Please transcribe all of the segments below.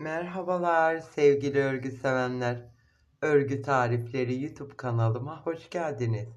Merhabalar sevgili örgü sevenler. Örgü tarifleri YouTube kanalıma hoş geldiniz.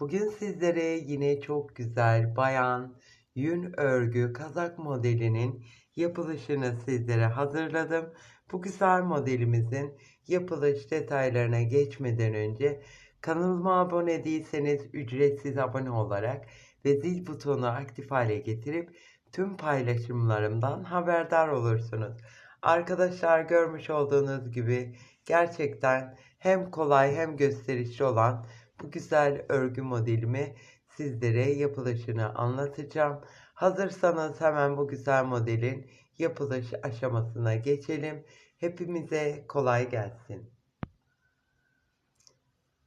Bugün sizlere yine çok güzel bayan yün örgü kazak modelinin yapılışını sizlere hazırladım. Bu güzel modelimizin yapılış detaylarına geçmeden önce kanalıma abone değilseniz ücretsiz abone olarak ve zil butonu aktif hale getirip tüm paylaşımlarımdan haberdar olursunuz. Arkadaşlar görmüş olduğunuz gibi gerçekten hem kolay hem gösterişli olan bu güzel örgü modelimi sizlere yapılışını anlatacağım. Hazırsanız hemen bu güzel modelin yapılış aşamasına geçelim. Hepimize kolay gelsin.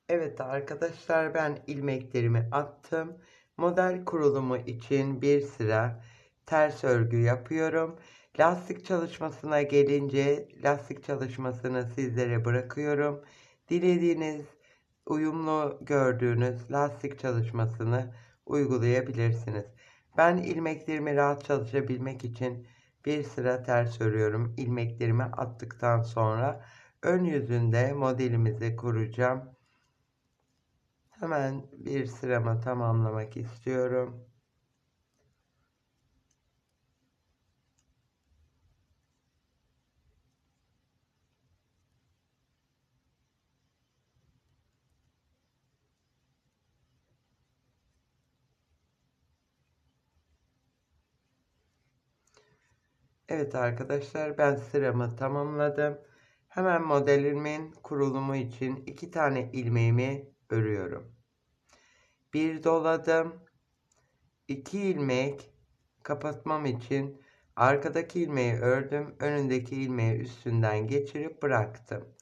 Evet arkadaşlar ben ilmeklerimi attım. Model kurulumu için bir sıra ters örgü yapıyorum. Lastik çalışmasına gelince lastik çalışmasını sizlere bırakıyorum. Dilediğiniz uyumlu gördüğünüz lastik çalışmasını uygulayabilirsiniz. Ben ilmeklerimi rahat çalışabilmek için bir sıra ters örüyorum. İlmeklerimi attıktan sonra ön yüzünde modelimizi kuracağım. Hemen bir sıramı tamamlamak istiyorum. Evet arkadaşlar ben sıramı tamamladım. Hemen modelimin kurulumu için iki tane ilmeğimi örüyorum. Bir doladım. iki ilmek kapatmam için arkadaki ilmeği ördüm. Önündeki ilmeği üstünden geçirip bıraktım.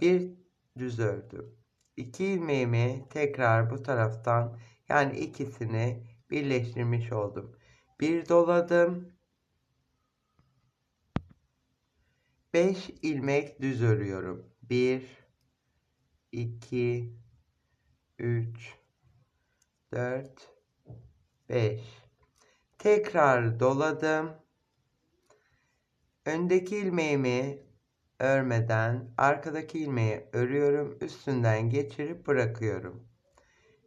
Bir düz ördüm. İki ilmeğimi tekrar bu taraftan yani ikisini birleştirmiş oldum. Bir doladım 5 ilmek düz örüyorum. 1 2 3 4 5 Tekrar doladım. Öndeki ilmeğimi örmeden arkadaki ilmeği örüyorum. Üstünden geçirip bırakıyorum.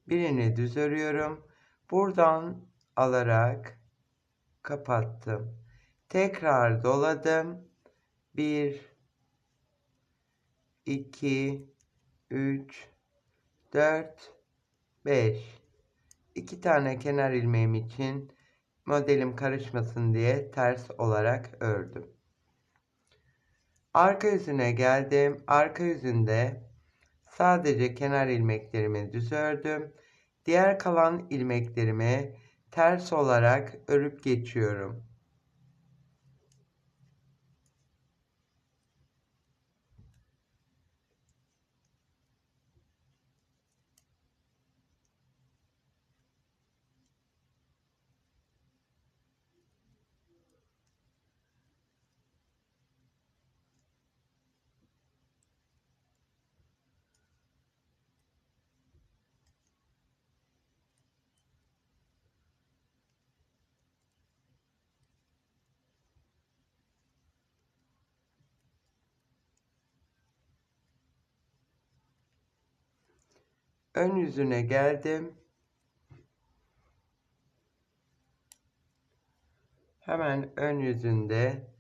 Birini düz örüyorum. Buradan alarak kapattım. Tekrar doladım 1 2 3 4 5 2 tane kenar ilmeğim için modelim karışmasın diye ters olarak ördüm. Arka yüzüne geldim. Arka yüzünde sadece kenar ilmeklerimi düz ördüm. Diğer kalan ilmeklerimi ters olarak örüp geçiyorum. Ön yüzüne geldim. Hemen ön yüzünde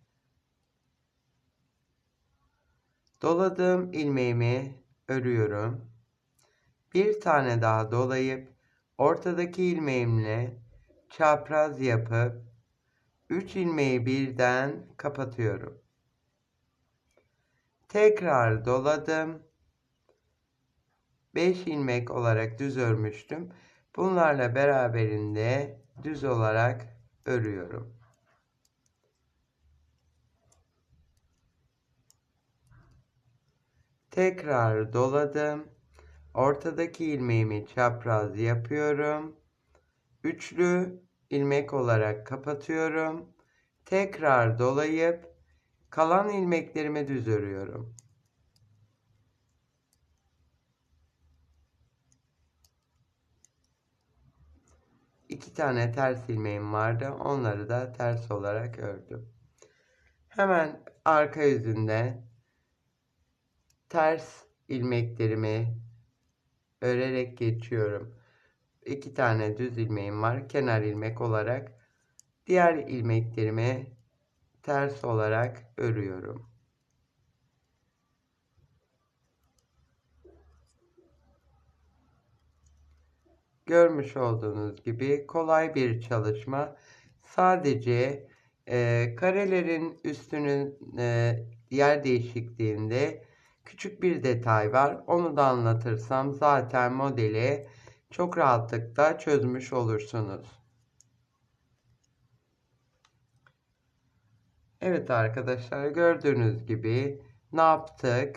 doladığım ilmeğimi örüyorum. Bir tane daha dolayıp ortadaki ilmeğimle çapraz yapıp 3 ilmeği birden kapatıyorum. Tekrar doladım. 5 ilmek olarak düz örmüştüm. Bunlarla beraberinde düz olarak örüyorum. Tekrar doladım. Ortadaki ilmeğimi çapraz yapıyorum. Üçlü ilmek olarak kapatıyorum. Tekrar dolayıp kalan ilmeklerimi düz örüyorum. İki tane ters ilmeğim vardı. Onları da ters olarak ördüm. Hemen arka yüzünde ters ilmeklerimi örerek geçiyorum. İki tane düz ilmeğim var. Kenar ilmek olarak diğer ilmeklerimi ters olarak örüyorum. Görmüş olduğunuz gibi kolay bir çalışma. Sadece e, karelerin üstünün e, yer değişikliğinde küçük bir detay var. Onu da anlatırsam zaten modeli çok rahatlıkla çözmüş olursunuz. Evet arkadaşlar gördüğünüz gibi ne yaptık?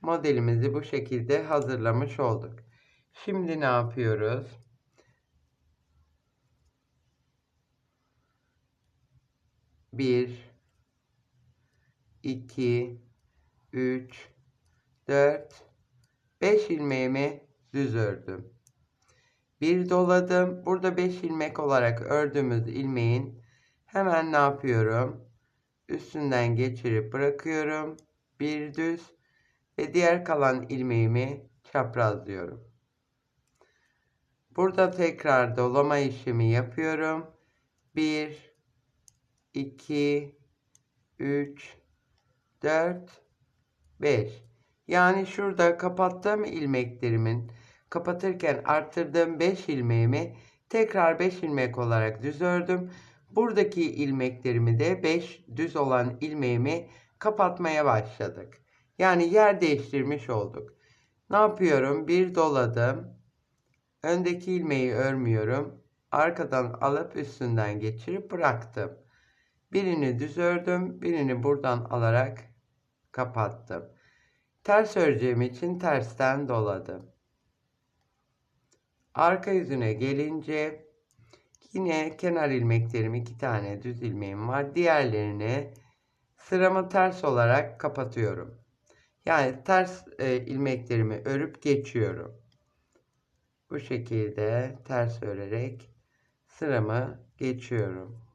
Modelimizi bu şekilde hazırlamış olduk. Şimdi ne yapıyoruz? Bir, iki, üç, dört, beş ilmeğimi düz ördüm. Bir doladım. Burada beş ilmek olarak ördüğümüz ilmeğin hemen ne yapıyorum? Üstünden geçirip bırakıyorum. Bir düz ve diğer kalan ilmeğimi çaprazlıyorum. Burada tekrar dolama işlemi yapıyorum. 1 2 3 4 5 Yani şurada kapattığım ilmeklerimin kapatırken arttırdığım 5 ilmeğimi tekrar 5 ilmek olarak düz ördüm. Buradaki ilmeklerimi de 5 düz olan ilmeğimi kapatmaya başladık. Yani yer değiştirmiş olduk. Ne yapıyorum? Bir doladım. Öndeki ilmeği örmüyorum. Arkadan alıp üstünden geçirip bıraktım. Birini düz ördüm. Birini buradan alarak kapattım. Ters öreceğim için tersten doladım. Arka yüzüne gelince yine kenar ilmeklerim iki tane düz ilmeğim var. Diğerlerini sıramı ters olarak kapatıyorum. Yani ters e, ilmeklerimi örüp geçiyorum. Bu şekilde ters örerek sıramı geçiyorum.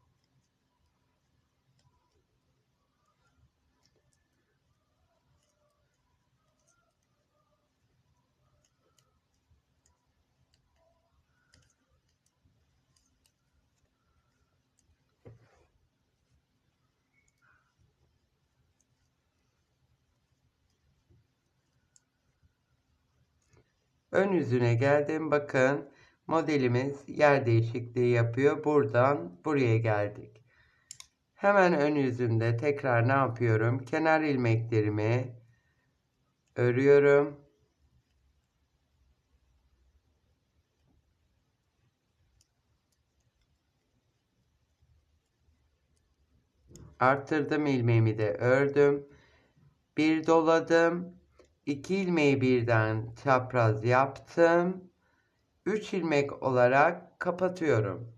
Ön yüzüne geldim. Bakın modelimiz yer değişikliği yapıyor. Buradan buraya geldik. Hemen ön yüzünde tekrar ne yapıyorum? Kenar ilmeklerimi örüyorum. Arttırdım ilmeğimi de ördüm. Bir doladım. 2 ilmeği birden çapraz yaptım. 3 ilmek olarak kapatıyorum.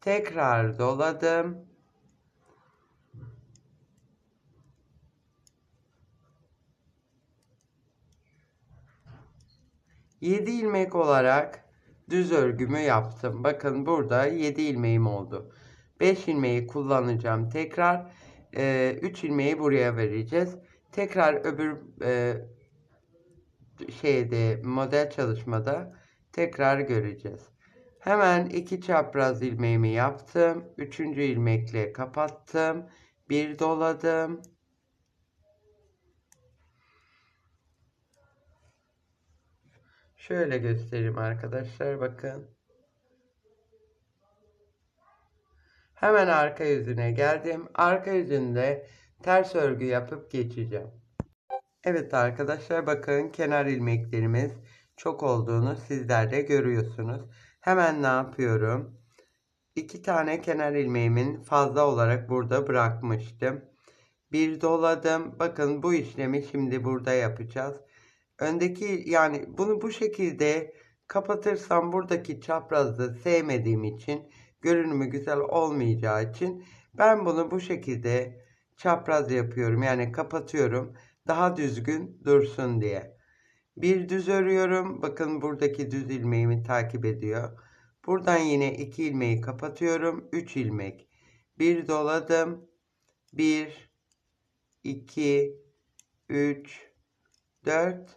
Tekrar doladım. Yedi ilmek olarak düz örgümü yaptım. Bakın burada 7 ilmeğim oldu. 5 ilmeği kullanacağım. Tekrar 3 ilmeği buraya vereceğiz. Tekrar öbür e, şeyde model çalışmada tekrar göreceğiz. Hemen iki çapraz ilmeğimi yaptım. Üçüncü ilmekle kapattım. Bir doladım. Şöyle göstereyim arkadaşlar bakın. Hemen arka yüzüne geldim. Arka yüzünde ters örgü yapıp geçeceğim. Evet arkadaşlar bakın kenar ilmeklerimiz çok olduğunu sizler de görüyorsunuz. Hemen ne yapıyorum? İki tane kenar ilmeğimin fazla olarak burada bırakmıştım. Bir doladım. Bakın bu işlemi şimdi burada yapacağız. Öndeki yani bunu bu şekilde kapatırsam buradaki çaprazı sevmediğim için görünümü güzel olmayacağı için ben bunu bu şekilde çapraz yapıyorum. Yani kapatıyorum. Daha düzgün dursun diye. Bir düz örüyorum. Bakın buradaki düz ilmeğimi takip ediyor. Buradan yine iki ilmeği kapatıyorum. 3 ilmek. Bir doladım. 1 2 3 4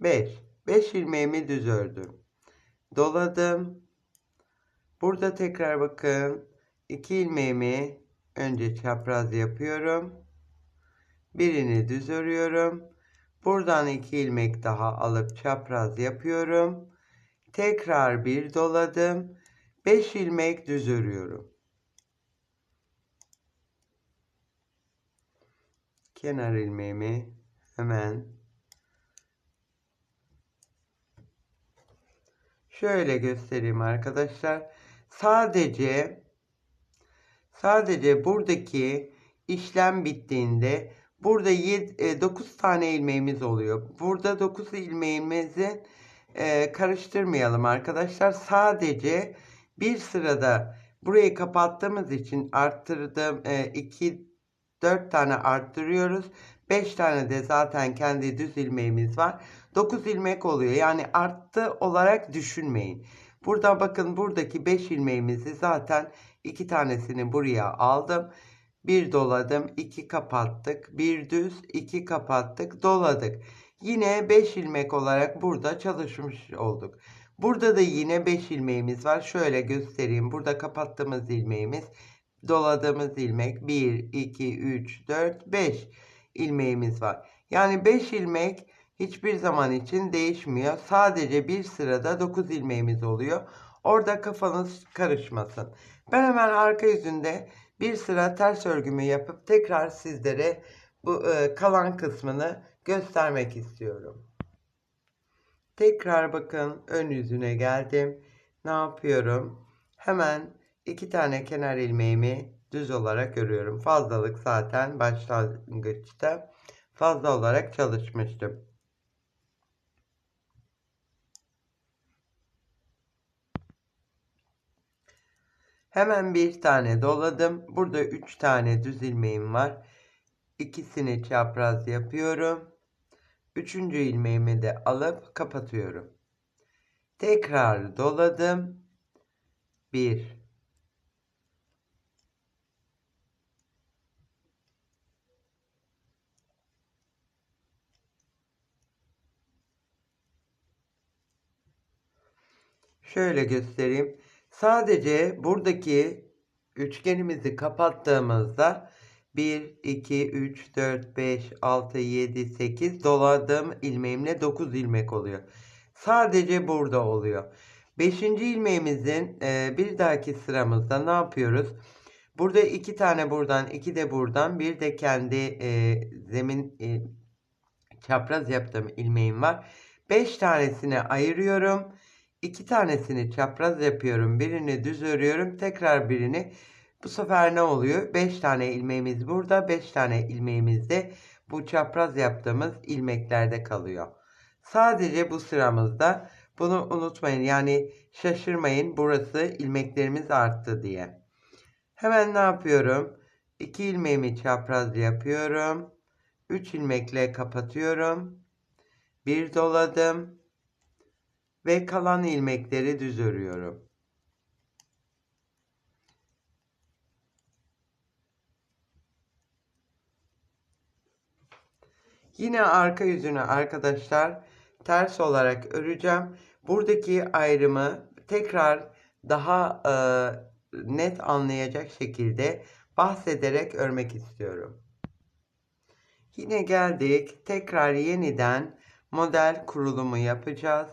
5 5 ilmeğimi düz ördüm. Doladım. Burada tekrar bakın. 2 ilmeğimi önce çapraz yapıyorum. Birini düz örüyorum. Buradan 2 ilmek daha alıp çapraz yapıyorum. Tekrar bir doladım. 5 ilmek düz örüyorum. Kenar ilmeğimi hemen şöyle göstereyim arkadaşlar. Sadece sadece buradaki işlem bittiğinde burada 7, 9 e, tane ilmeğimiz oluyor. Burada 9 ilmeğimizi e, karıştırmayalım arkadaşlar. Sadece bir sırada burayı kapattığımız için arttırdım. 2 e, 4 tane arttırıyoruz. 5 tane de zaten kendi düz ilmeğimiz var. 9 ilmek oluyor. Yani arttı olarak düşünmeyin. Burada bakın buradaki 5 ilmeğimizi zaten 2 tanesini buraya aldım. Bir doladım, 2 kapattık. Bir düz, 2 kapattık, doladık. Yine 5 ilmek olarak burada çalışmış olduk. Burada da yine 5 ilmeğimiz var. Şöyle göstereyim. Burada kapattığımız ilmeğimiz, doladığımız ilmek 1, 2, 3, 4, 5 ilmeğimiz var. Yani 5 ilmek hiçbir zaman için değişmiyor. Sadece bir sırada 9 ilmeğimiz oluyor. Orada kafanız karışmasın. Ben hemen arka yüzünde bir sıra ters örgümü yapıp tekrar sizlere bu e, kalan kısmını göstermek istiyorum. Tekrar bakın ön yüzüne geldim. Ne yapıyorum? Hemen iki tane kenar ilmeğimi düz olarak örüyorum. Fazlalık zaten başlangıçta fazla olarak çalışmıştım. Hemen bir tane doladım. Burada üç tane düz ilmeğim var. İkisini çapraz yapıyorum. Üçüncü ilmeğimi de alıp kapatıyorum. Tekrar doladım. Bir. Şöyle göstereyim. Sadece buradaki üçgenimizi kapattığımızda 1, 2, 3, 4, 5, 6, 7, 8 doladığım ilmeğimle 9 ilmek oluyor. Sadece burada oluyor. 5. ilmeğimizin e, bir dahaki sıramızda ne yapıyoruz? Burada 2 tane buradan, 2 de buradan, bir de kendi e, zemin e, çapraz yaptığım ilmeğim var. 5 tanesini ayırıyorum. 2 tanesini çapraz yapıyorum. Birini düz örüyorum. Tekrar birini bu sefer ne oluyor? 5 tane ilmeğimiz burada. 5 tane ilmeğimiz de bu çapraz yaptığımız ilmeklerde kalıyor. Sadece bu sıramızda bunu unutmayın. Yani şaşırmayın burası ilmeklerimiz arttı diye. Hemen ne yapıyorum? 2 ilmeğimi çapraz yapıyorum. 3 ilmekle kapatıyorum. Bir doladım. Ve kalan ilmekleri düz örüyorum. Yine arka yüzünü arkadaşlar ters olarak öreceğim. Buradaki ayrımı tekrar daha e, net anlayacak şekilde bahsederek örmek istiyorum. Yine geldik. Tekrar yeniden model kurulumu yapacağız.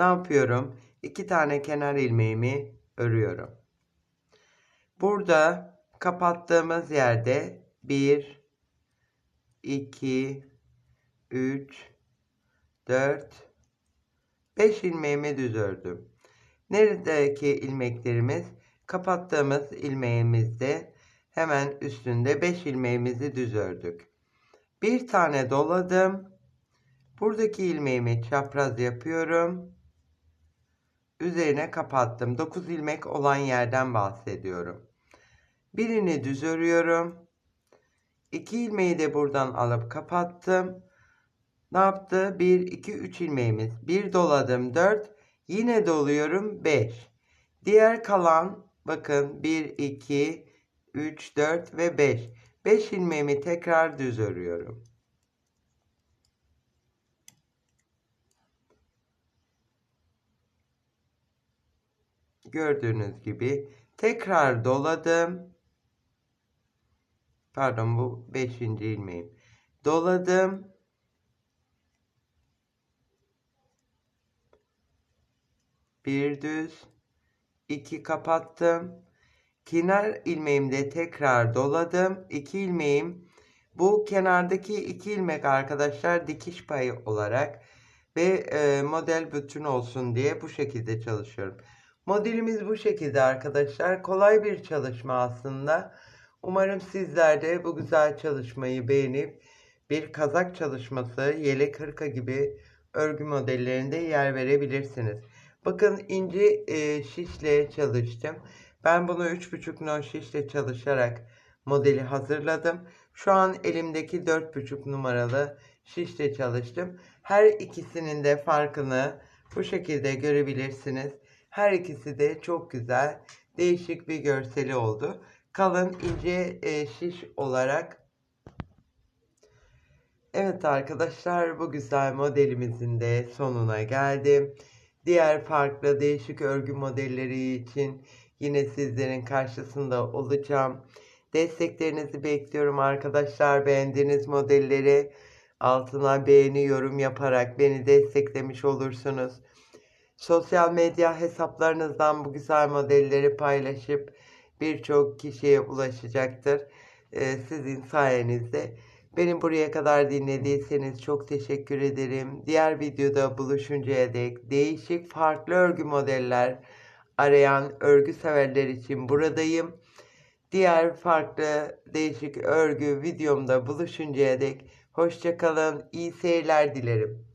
Ne yapıyorum? İki tane kenar ilmeğimi örüyorum. Burada kapattığımız yerde 1 2 3 4 5 ilmeğimi düz ördüm. Neredeki ilmeklerimiz kapattığımız ilmeğimizde hemen üstünde 5 ilmeğimizi düz ördük. Bir tane doladım. Buradaki ilmeğimi çapraz yapıyorum. Üzerine kapattım. 9 ilmek olan yerden bahsediyorum. Birini düz örüyorum. 2 ilmeği de buradan alıp kapattım. Ne yaptı? 1, 2, 3 ilmeğimiz. 1 doladım 4. Yine doluyorum 5. Diğer kalan bakın 1, 2, 3, 4 ve 5. 5 ilmeğimi tekrar düz örüyorum. Gördüğünüz gibi tekrar doladım. Pardon bu 5. ilmeğim. Doladım. Bir düz, iki kapattım. Kenar ilmeğimde tekrar doladım. İki ilmeğim bu kenardaki iki ilmek arkadaşlar dikiş payı olarak ve e, model bütün olsun diye bu şekilde çalışıyorum. Modelimiz bu şekilde arkadaşlar. Kolay bir çalışma aslında. Umarım sizler de bu güzel çalışmayı beğenip bir kazak çalışması, yelek hırka gibi örgü modellerinde yer verebilirsiniz. Bakın ince e, şişle çalıştım. Ben bunu 3,5 non şişle çalışarak modeli hazırladım. Şu an elimdeki 4,5 numaralı şişle çalıştım. Her ikisinin de farkını bu şekilde görebilirsiniz. Her ikisi de çok güzel, değişik bir görseli oldu. Kalın ince e, şiş olarak Evet arkadaşlar bu güzel modelimizin de sonuna geldim. Diğer farklı değişik örgü modelleri için yine sizlerin karşısında olacağım. Desteklerinizi bekliyorum arkadaşlar. Beğendiğiniz modelleri altına beğeni yorum yaparak beni desteklemiş olursunuz. Sosyal medya hesaplarınızdan bu güzel modelleri paylaşıp birçok kişiye ulaşacaktır. Ee, sizin sayenizde. Beni buraya kadar dinlediyseniz çok teşekkür ederim. Diğer videoda buluşuncaya dek değişik farklı örgü modeller arayan örgü severler için buradayım. Diğer farklı değişik örgü videomda buluşuncaya dek hoşçakalın. İyi seyirler dilerim.